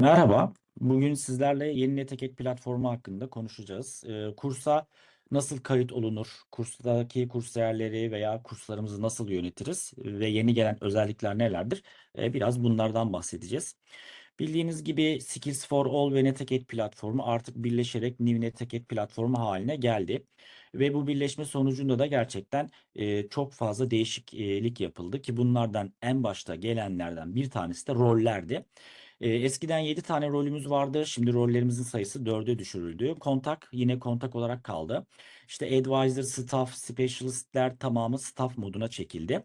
Merhaba. Bugün sizlerle Yeni Netekek platformu hakkında konuşacağız. Ee, kursa nasıl kayıt olunur, kurstaki kurs değerleri veya kurslarımızı nasıl yönetiriz ve yeni gelen özellikler nelerdir? Ee, biraz bunlardan bahsedeceğiz. Bildiğiniz gibi Skills for All ve Netekek platformu artık birleşerek New Netekek platformu haline geldi. Ve bu birleşme sonucunda da gerçekten e, çok fazla değişiklik yapıldı ki bunlardan en başta gelenlerden bir tanesi de rollerdi. E, eskiden 7 tane rolümüz vardı. Şimdi rollerimizin sayısı 4'e düşürüldü. Kontak yine kontak olarak kaldı. İşte advisor, staff, specialistler tamamı staff moduna çekildi.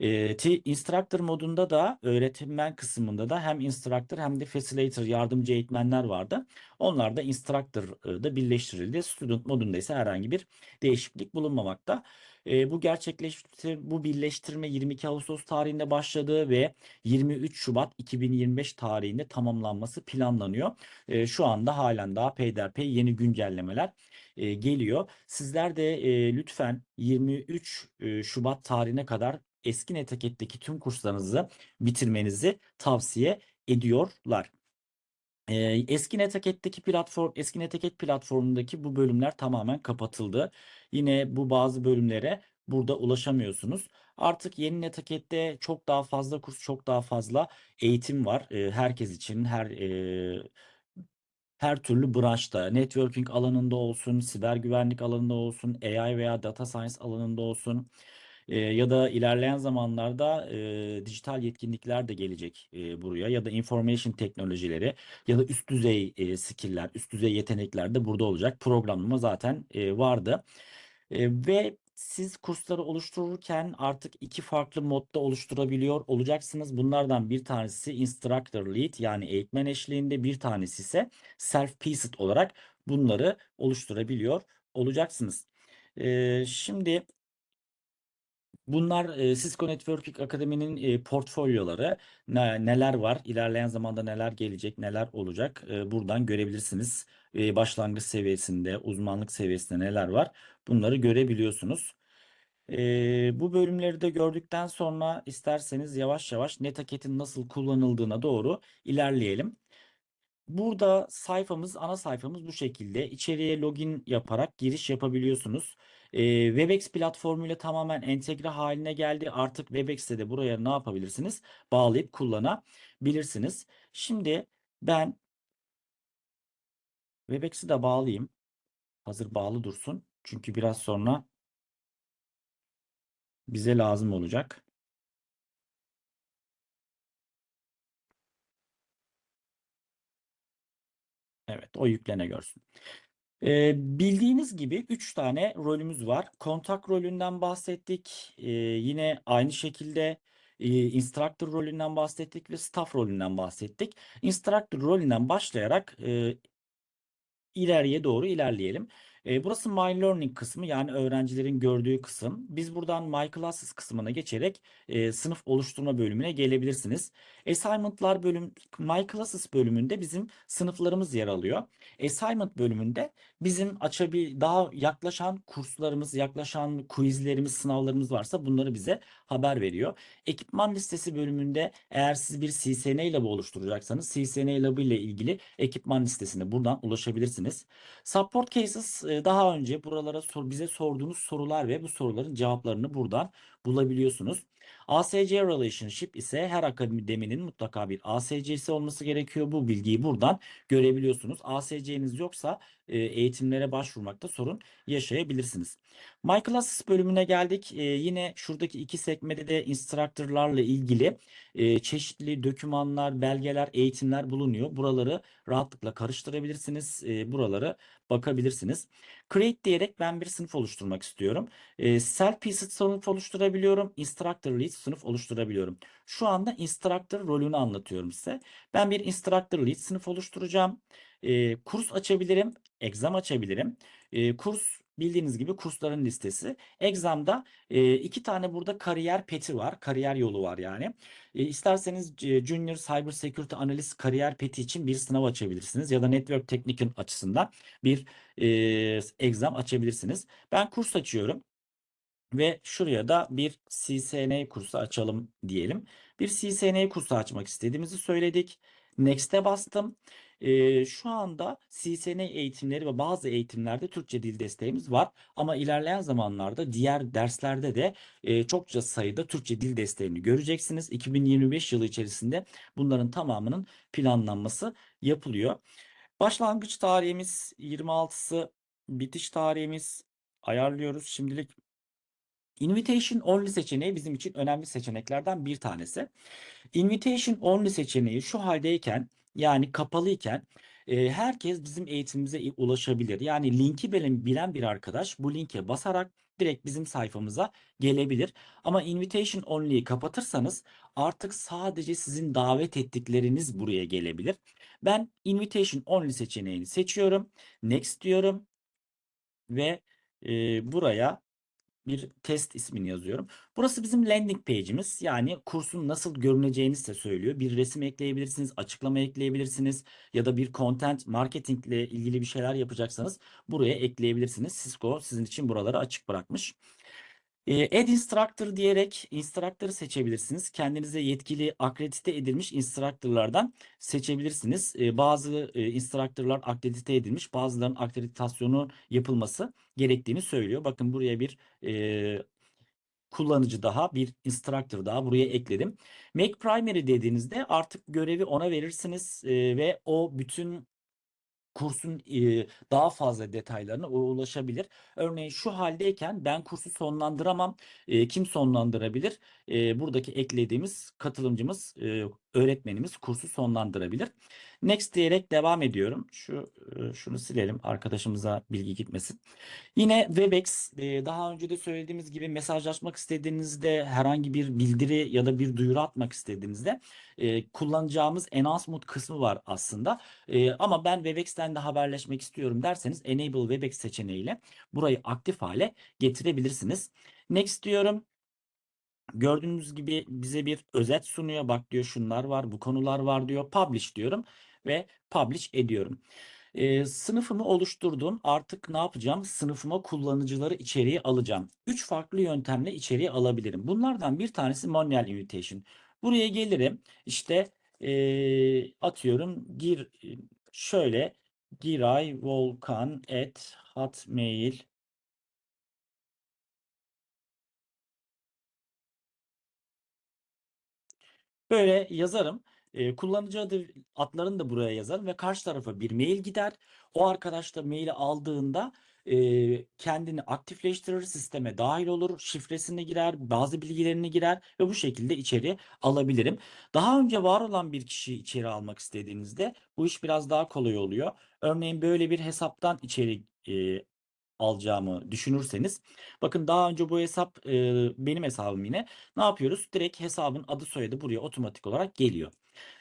E, instructor modunda da öğretmen kısmında da hem instructor hem de facilitator yardımcı eğitmenler vardı. Onlar da instructor'da birleştirildi. Student modunda ise herhangi bir değişiklik bulunmamakta. E, bu gerçekleştir bu birleştirme 22 Ağustos tarihinde başladı ve 23 Şubat 2025 tarihinde tamamlanması planlanıyor. E, şu anda halen daha peyderpey yeni güncellemeler e, geliyor. Sizler de e, lütfen 23 e, Şubat tarihine kadar eski netaketteki tüm kurslarınızı bitirmenizi tavsiye ediyorlar. Eski Netaketteki platform, eski Netaket platformundaki bu bölümler tamamen kapatıldı. Yine bu bazı bölümlere burada ulaşamıyorsunuz. Artık yeni Netaket'te çok daha fazla kurs, çok daha fazla eğitim var. Herkes için, her her türlü branşta, networking alanında olsun, siber güvenlik alanında olsun, AI veya data science alanında olsun e, ya da ilerleyen zamanlarda e, dijital yetkinlikler de gelecek e, buraya ya da information teknolojileri ya da üst düzey e, skill'ler, üst düzey yetenekler de burada olacak. Programlama zaten e, vardı. E, ve siz kursları oluştururken artık iki farklı modda oluşturabiliyor olacaksınız. Bunlardan bir tanesi instructor lead yani eğitmen eşliğinde bir tanesi ise self-paced olarak bunları oluşturabiliyor olacaksınız. Ee, şimdi Bunlar e, Cisco Networking Akademi'nin e, portfolyoları. Ne, neler var, ilerleyen zamanda neler gelecek, neler olacak e, buradan görebilirsiniz. E, başlangıç seviyesinde, uzmanlık seviyesinde neler var bunları görebiliyorsunuz. Bu bölümleri de gördükten sonra isterseniz yavaş yavaş Netaket'in nasıl kullanıldığına doğru ilerleyelim. Burada sayfamız, ana sayfamız bu şekilde. İçeriye login yaparak giriş yapabiliyorsunuz. Ee, Webex platformuyla tamamen entegre haline geldi. Artık Webex'te de buraya ne yapabilirsiniz? Bağlayıp kullanabilirsiniz. Şimdi ben Webex'i de bağlayayım. Hazır bağlı dursun. Çünkü biraz sonra bize lazım olacak. Evet, o yüklene görsün. Ee, bildiğiniz gibi 3 tane rolümüz var. Kontak rolünden bahsettik. Ee, yine aynı şekilde e, instructor rolünden bahsettik ve staff rolünden bahsettik. Instructor rolünden başlayarak e, ileriye doğru ilerleyelim. E, burası My Learning kısmı yani öğrencilerin gördüğü kısım. Biz buradan My Classes kısmına geçerek e, sınıf oluşturma bölümüne gelebilirsiniz. Assignment'lar bölüm, My Classes bölümünde bizim sınıflarımız yer alıyor. Assignment bölümünde bizim açabil daha yaklaşan kurslarımız, yaklaşan quizlerimiz, sınavlarımız varsa bunları bize haber veriyor. Ekipman listesi bölümünde eğer siz bir CSN bu oluşturacaksanız CSN Lab ile ilgili ekipman listesine buradan ulaşabilirsiniz. Support Cases e, daha önce buralara sor, bize sorduğunuz sorular ve bu soruların cevaplarını buradan bulabiliyorsunuz. ASC Relationship ise her akademinin mutlaka bir ASC'si olması gerekiyor. Bu bilgiyi buradan görebiliyorsunuz. ASC'niz yoksa e, eğitimlere başvurmakta sorun yaşayabilirsiniz. My Classes bölümüne geldik. E, yine şuradaki iki sekmede de instructorlarla ilgili e, çeşitli dokümanlar, belgeler, eğitimler bulunuyor. Buraları rahatlıkla karıştırabilirsiniz. E, buraları bakabilirsiniz. Create diyerek ben bir sınıf oluşturmak istiyorum. E, Self-paced sınıf oluşturabiliyorum. Instructor lead sınıf oluşturabiliyorum. Şu anda instructor rolünü anlatıyorum size. Ben bir instructor lead sınıf oluşturacağım. E, kurs açabilirim. Exam açabilirim. E, kurs bildiğiniz gibi kursların listesi. Exam'da e, iki tane burada kariyer peti var. Kariyer yolu var yani. E, isterseniz Junior Cyber Security Analyst kariyer peti için bir sınav açabilirsiniz. Ya da Network Technical açısından bir e, exam açabilirsiniz. Ben kurs açıyorum. Ve şuraya da bir CSN kursu açalım diyelim. Bir CSN kursu açmak istediğimizi söyledik. Next'e bastım. Ee, şu anda CSN eğitimleri ve bazı eğitimlerde Türkçe dil desteğimiz var. Ama ilerleyen zamanlarda diğer derslerde de e, çokça sayıda Türkçe dil desteğini göreceksiniz. 2025 yılı içerisinde bunların tamamının planlanması yapılıyor. Başlangıç tarihimiz 26'sı, bitiş tarihimiz ayarlıyoruz. Şimdilik Invitation only seçeneği bizim için önemli seçeneklerden bir tanesi. Invitation only seçeneği şu haldeyken yani kapalıyken e, herkes bizim eğitimimize ulaşabilir. Yani linki bilen, bilen bir arkadaş bu linke basarak direkt bizim sayfamıza gelebilir. Ama invitation only'yi kapatırsanız artık sadece sizin davet ettikleriniz buraya gelebilir. Ben invitation only seçeneğini seçiyorum. Next diyorum ve e, buraya bir test ismini yazıyorum. Burası bizim landing page'imiz. Yani kursun nasıl görüneceğini size söylüyor. Bir resim ekleyebilirsiniz, açıklama ekleyebilirsiniz ya da bir content marketing ile ilgili bir şeyler yapacaksanız buraya ekleyebilirsiniz. Cisco sizin için buraları açık bırakmış. Add Instructor diyerek instructor'ı seçebilirsiniz. Kendinize yetkili akredite edilmiş instructor'lardan seçebilirsiniz. Bazı instructor'lar akredite edilmiş, bazılarının akreditasyonu yapılması gerektiğini söylüyor. Bakın buraya bir kullanıcı daha, bir instructor daha buraya ekledim. Make primary dediğinizde artık görevi ona verirsiniz ve o bütün kursun daha fazla detaylarına ulaşabilir. Örneğin şu haldeyken ben kursu sonlandıramam. Kim sonlandırabilir? Buradaki eklediğimiz katılımcımız, öğretmenimiz kursu sonlandırabilir. Next diyerek devam ediyorum. Şu şunu silelim arkadaşımıza bilgi gitmesin. Yine Webex daha önce de söylediğimiz gibi mesajlaşmak istediğinizde herhangi bir bildiri ya da bir duyuru atmak istediğinizde kullanacağımız announcement kısmı var aslında. Ama ben Webex'ten de haberleşmek istiyorum derseniz Enable Webex seçeneğiyle burayı aktif hale getirebilirsiniz. Next diyorum. Gördüğünüz gibi bize bir özet sunuyor. Bak diyor şunlar var, bu konular var diyor. Publish diyorum ve publish ediyorum. E, sınıfımı oluşturdum. Artık ne yapacağım? Sınıfıma kullanıcıları içeriye alacağım. Üç farklı yöntemle içeriye alabilirim. Bunlardan bir tanesi manual invitation. Buraya gelirim. İşte e, atıyorum gir şöyle giray volkan at hotmail Böyle yazarım. E, kullanıcı adı adlarını da buraya yazarım ve karşı tarafa bir mail gider. O arkadaş da maili aldığında e, kendini aktifleştirir, sisteme dahil olur, şifresini girer, bazı bilgilerini girer ve bu şekilde içeri alabilirim. Daha önce var olan bir kişiyi içeri almak istediğinizde bu iş biraz daha kolay oluyor. Örneğin böyle bir hesaptan içeri e, alacağımı düşünürseniz bakın daha önce bu hesap e, benim hesabım yine ne yapıyoruz? Direkt hesabın adı soyadı buraya otomatik olarak geliyor.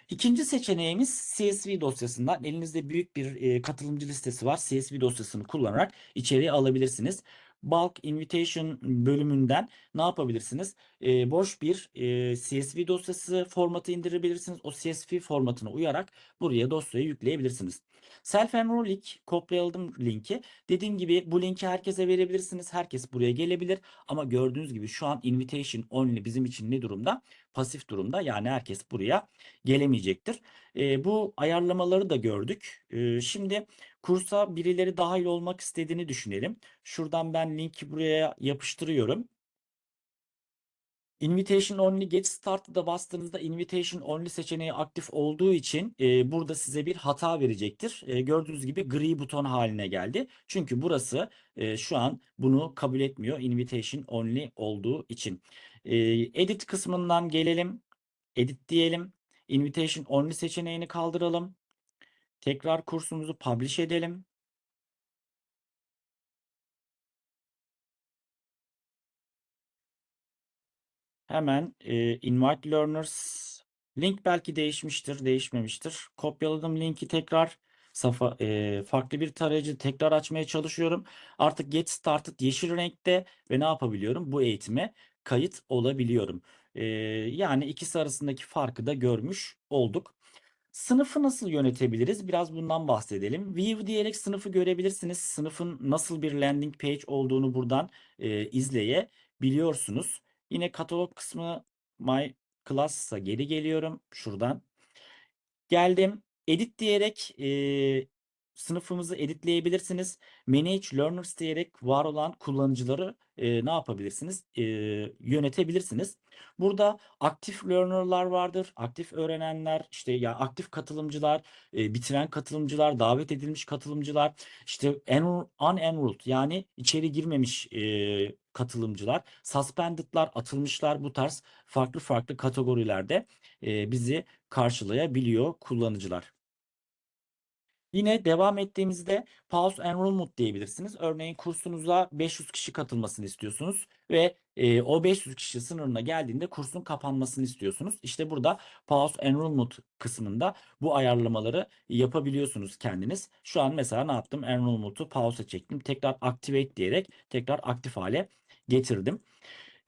İkinci seçeneğimiz CSV dosyasından elinizde büyük bir e, katılımcı listesi var. CSV dosyasını kullanarak içeriye alabilirsiniz. Bulk Invitation bölümünden ne yapabilirsiniz? E, boş bir e, CSV dosyası formatı indirebilirsiniz. O CSV formatına uyarak buraya dosyayı yükleyebilirsiniz. Self enrolling kopyaladım linki. Dediğim gibi bu linki herkese verebilirsiniz. Herkes buraya gelebilir. Ama gördüğünüz gibi şu an invitation only bizim için ne durumda? Pasif durumda. Yani herkes buraya gelemeyecektir. E, bu ayarlamaları da gördük. E, şimdi kursa birileri dahil olmak istediğini düşünelim. Şuradan ben linki buraya yapıştırıyorum. Invitation Only Get Started'a bastığınızda Invitation Only seçeneği aktif olduğu için e, burada size bir hata verecektir. E, gördüğünüz gibi gri buton haline geldi. Çünkü burası e, şu an bunu kabul etmiyor Invitation Only olduğu için. E, edit kısmından gelelim. Edit diyelim. Invitation Only seçeneğini kaldıralım. Tekrar kursumuzu publish edelim. Hemen e, invite learners link belki değişmiştir, değişmemiştir. Kopyaladım linki tekrar safa e, farklı bir tarayıcı tekrar açmaya çalışıyorum. Artık get started yeşil renkte ve ne yapabiliyorum? Bu eğitime kayıt olabiliyorum. E, yani ikisi arasındaki farkı da görmüş olduk. Sınıfı nasıl yönetebiliriz? Biraz bundan bahsedelim. View diyerek sınıfı görebilirsiniz. Sınıfın nasıl bir landing page olduğunu buradan e, izleyebiliyorsunuz. Yine katalog kısmı My Class'a geri geliyorum. Şuradan Geldim. Edit diyerek e, sınıfımızı editleyebilirsiniz. Manage Learners diyerek var olan kullanıcıları e, ne yapabilirsiniz? E, yönetebilirsiniz. Burada aktif learner'lar vardır. Aktif öğrenenler, işte ya aktif katılımcılar, e, bitiren katılımcılar, davet edilmiş katılımcılar, işte enroll- unenrolled yani içeri girmemiş e, katılımcılar, suspended'lar, atılmışlar bu tarz farklı farklı kategorilerde e, bizi karşılayabiliyor kullanıcılar. Yine devam ettiğimizde pause enrollment diyebilirsiniz. Örneğin kursunuza 500 kişi katılmasını istiyorsunuz ve e, o 500 kişi sınırına geldiğinde kursun kapanmasını istiyorsunuz. İşte burada pause enrollment kısmında bu ayarlamaları yapabiliyorsunuz kendiniz. Şu an mesela ne yaptım? Enrollment'u pause'a çektim. Tekrar activate diyerek tekrar aktif hale getirdim.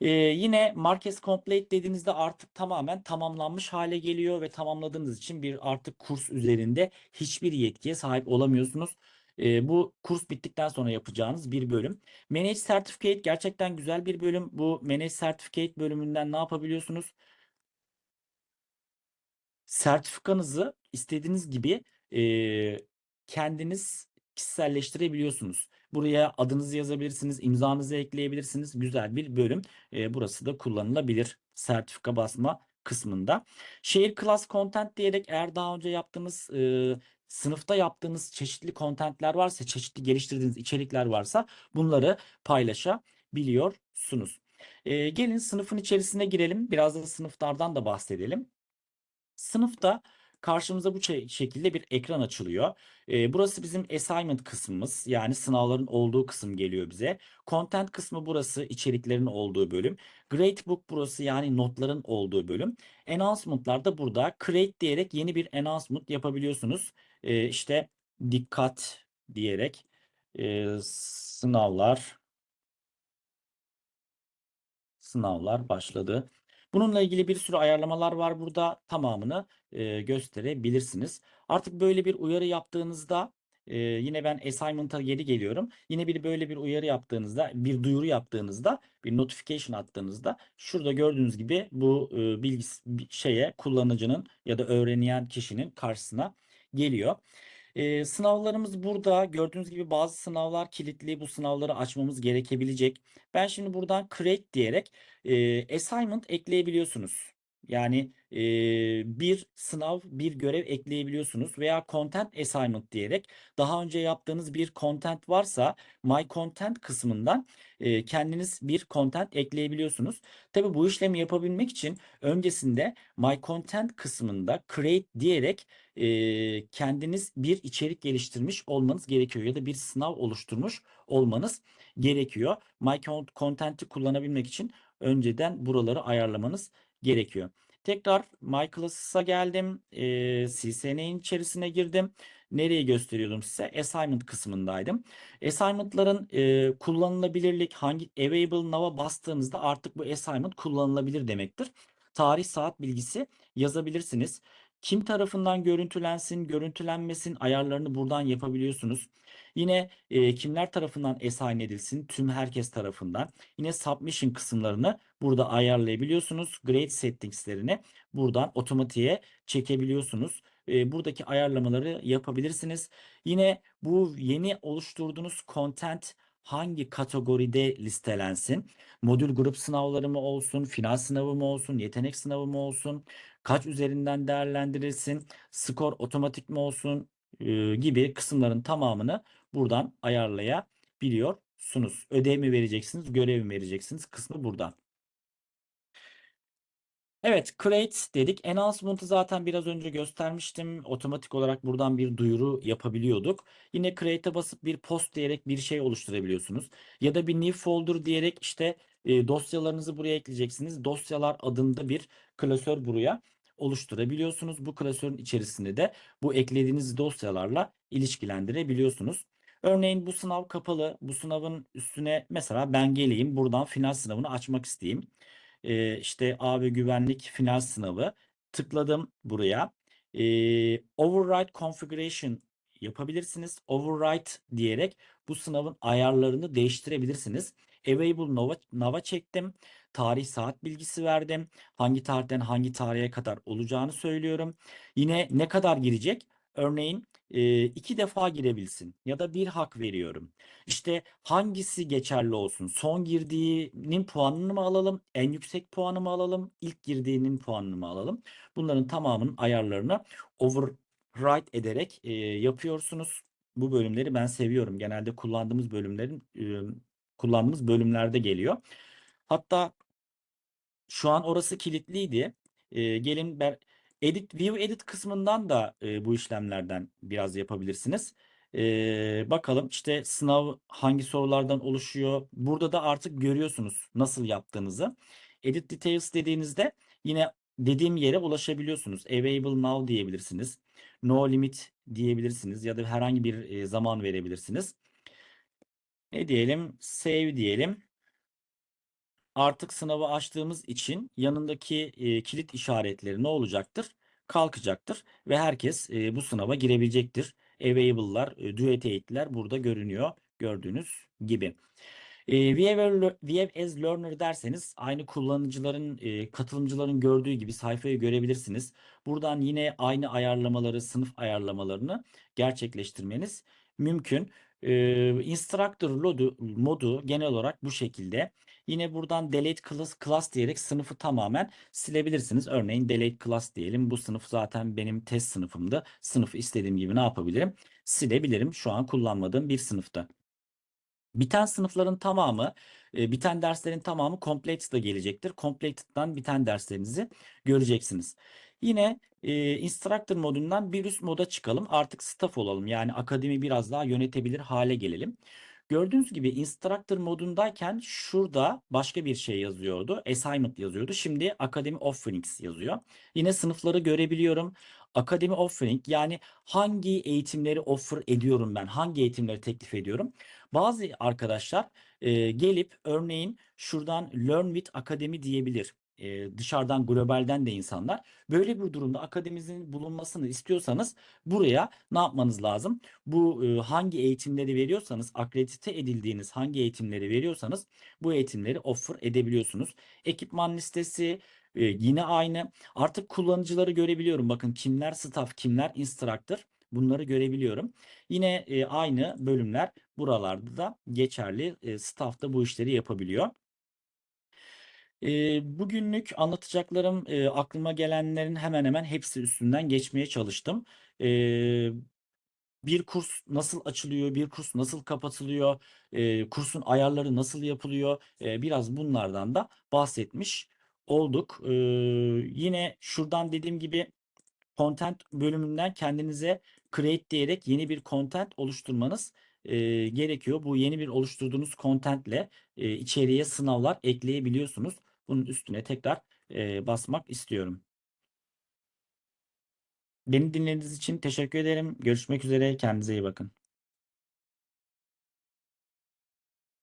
Ee, yine Marquez Complete dediğinizde artık tamamen tamamlanmış hale geliyor ve tamamladığınız için bir artık kurs üzerinde hiçbir yetkiye sahip olamıyorsunuz. Ee, bu kurs bittikten sonra yapacağınız bir bölüm. Manage Certificate gerçekten güzel bir bölüm. Bu Manage Certificate bölümünden ne yapabiliyorsunuz? Sertifikanızı istediğiniz gibi e, kendiniz kişiselleştirebiliyorsunuz. Buraya adınızı yazabilirsiniz, imzanızı ekleyebilirsiniz. Güzel bir bölüm. E, burası da kullanılabilir sertifika basma kısmında. Share Class Content diyerek eğer daha önce yaptığınız e, sınıfta yaptığınız çeşitli contentler varsa, çeşitli geliştirdiğiniz içerikler varsa bunları paylaşabiliyorsunuz. E, gelin sınıfın içerisine girelim. Biraz da sınıflardan da bahsedelim. Sınıfta karşımıza bu şekilde bir ekran açılıyor. Ee, burası bizim assignment kısmımız. Yani sınavların olduğu kısım geliyor bize. Content kısmı burası içeriklerin olduğu bölüm. Gradebook burası yani notların olduğu bölüm. Announcement'lar da burada. Create diyerek yeni bir announcement yapabiliyorsunuz. Ee, işte dikkat diyerek e, sınavlar sınavlar başladı. Bununla ilgili bir sürü ayarlamalar var burada. Tamamını e, gösterebilirsiniz. Artık böyle bir uyarı yaptığınızda e, yine ben assignment'a geri geliyorum. Yine bir böyle bir uyarı yaptığınızda, bir duyuru yaptığınızda, bir notification attığınızda şurada gördüğünüz gibi bu e, bilgisi şeye kullanıcının ya da öğrenen kişinin karşısına geliyor. Sınavlarımız burada. Gördüğünüz gibi bazı sınavlar kilitli. Bu sınavları açmamız gerekebilecek. Ben şimdi buradan create diyerek e, assignment ekleyebiliyorsunuz. Yani e, bir sınav, bir görev ekleyebiliyorsunuz veya content assignment diyerek daha önce yaptığınız bir content varsa my content kısmından e, kendiniz bir content ekleyebiliyorsunuz. Tabi bu işlemi yapabilmek için öncesinde my content kısmında create diyerek e, kendiniz bir içerik geliştirmiş olmanız gerekiyor ya da bir sınav oluşturmuş olmanız gerekiyor. My content'i kullanabilmek için önceden buraları ayarlamanız gerekiyor. Tekrar My geldim. E, CSN'in içerisine girdim. Nereyi gösteriyordum size? Assignment kısmındaydım. Assignment'ların e, kullanılabilirlik hangi Available Now'a bastığınızda artık bu assignment kullanılabilir demektir. Tarih saat bilgisi yazabilirsiniz. Kim tarafından görüntülensin, görüntülenmesin ayarlarını buradan yapabiliyorsunuz. Yine e, kimler tarafından assign edilsin? Tüm herkes tarafından. Yine submission kısımlarını burada ayarlayabiliyorsunuz. Grade settingslerini buradan otomatiğe çekebiliyorsunuz. E, buradaki ayarlamaları yapabilirsiniz. Yine bu yeni oluşturduğunuz content hangi kategoride listelensin? Modül grup sınavları mı olsun, final sınavı mı olsun, yetenek sınavı mı olsun, kaç üzerinden değerlendirilsin, skor otomatik mi olsun e, gibi kısımların tamamını buradan ayarlayabiliyorsunuz. Ödev mi vereceksiniz, görev mi vereceksiniz kısmı burada. Evet, create dedik. Enhancement'ı zaten biraz önce göstermiştim. Otomatik olarak buradan bir duyuru yapabiliyorduk. Yine create'e basıp bir post diyerek bir şey oluşturabiliyorsunuz. Ya da bir new folder diyerek işte e, dosyalarınızı buraya ekleyeceksiniz. Dosyalar adında bir klasör buraya oluşturabiliyorsunuz. Bu klasörün içerisinde de bu eklediğiniz dosyalarla ilişkilendirebiliyorsunuz. Örneğin bu sınav kapalı. Bu sınavın üstüne mesela ben geleyim buradan final sınavını açmak isteyeyim. Ee, işte A ve güvenlik final sınavı. Tıkladım buraya. Ee, override configuration yapabilirsiniz. Override diyerek bu sınavın ayarlarını değiştirebilirsiniz. Available Nova, Nova çektim. Tarih saat bilgisi verdim. Hangi tarihten hangi tarihe kadar olacağını söylüyorum. Yine ne kadar girecek? Örneğin iki defa girebilsin ya da bir hak veriyorum. İşte hangisi geçerli olsun? Son girdiğinin puanını mı alalım? En yüksek puanı mı alalım? İlk girdiğinin puanını mı alalım? Bunların tamamının ayarlarını override ederek yapıyorsunuz. Bu bölümleri ben seviyorum. Genelde kullandığımız bölümlerin kullandığımız bölümlerde geliyor. Hatta şu an orası kilitliydi. Gelin ben Edit View Edit kısmından da e, bu işlemlerden biraz yapabilirsiniz. E, bakalım işte sınav hangi sorulardan oluşuyor. Burada da artık görüyorsunuz nasıl yaptığınızı. Edit Details dediğinizde yine dediğim yere ulaşabiliyorsunuz. Available now diyebilirsiniz. No limit diyebilirsiniz ya da herhangi bir e, zaman verebilirsiniz. Ne diyelim? Save diyelim. Artık sınavı açtığımız için yanındaki e, kilit işaretleri ne olacaktır? Kalkacaktır ve herkes e, bu sınava girebilecektir. Available'lar, e, Duet 8'ler burada görünüyor gördüğünüz gibi. E, View as Learner derseniz aynı kullanıcıların, katılımcıların gördüğü gibi sayfayı görebilirsiniz. Buradan yine aynı ayarlamaları, sınıf ayarlamalarını gerçekleştirmeniz mümkün. İnstructor modu, modu genel olarak bu şekilde. Yine buradan delete class, class diyerek sınıfı tamamen silebilirsiniz. Örneğin delete class diyelim. Bu sınıf zaten benim test sınıfımdı. Sınıfı istediğim gibi ne yapabilirim? Silebilirim. Şu an kullanmadığım bir sınıfta. Biten sınıfların tamamı, e, biten derslerin tamamı Completed'da gelecektir. Completed'dan biten derslerinizi göreceksiniz. Yine e, Instructor modundan bir üst moda çıkalım. Artık staff olalım. Yani akademi biraz daha yönetebilir hale gelelim. Gördüğünüz gibi Instructor modundayken şurada başka bir şey yazıyordu. Assignment yazıyordu. Şimdi Academy Offerings yazıyor. Yine sınıfları görebiliyorum. Academy Offering yani hangi eğitimleri offer ediyorum ben? Hangi eğitimleri teklif ediyorum? Bazı arkadaşlar e, gelip örneğin şuradan Learn with Academy diyebilir. E, dışarıdan globalden de insanlar. Böyle bir durumda akademimizin bulunmasını istiyorsanız buraya ne yapmanız lazım? Bu e, hangi eğitimleri veriyorsanız akredite edildiğiniz hangi eğitimleri veriyorsanız bu eğitimleri offer edebiliyorsunuz. Ekipman listesi e, yine aynı. Artık kullanıcıları görebiliyorum. Bakın kimler staff, kimler instructor bunları görebiliyorum. Yine e, aynı bölümler buralarda da geçerli. E, staff da bu işleri yapabiliyor. Bugünlük anlatacaklarım aklıma gelenlerin hemen hemen hepsi üstünden geçmeye çalıştım. Bir kurs nasıl açılıyor, bir kurs nasıl kapatılıyor, kursun ayarları nasıl yapılıyor, biraz bunlardan da bahsetmiş olduk. Yine şuradan dediğim gibi content bölümünden kendinize create diyerek yeni bir content oluşturmanız e, gerekiyor. Bu yeni bir oluşturduğunuz contentle e, içeriye sınavlar ekleyebiliyorsunuz. Bunun üstüne tekrar e, basmak istiyorum. Beni dinlediğiniz için teşekkür ederim. Görüşmek üzere. Kendinize iyi bakın.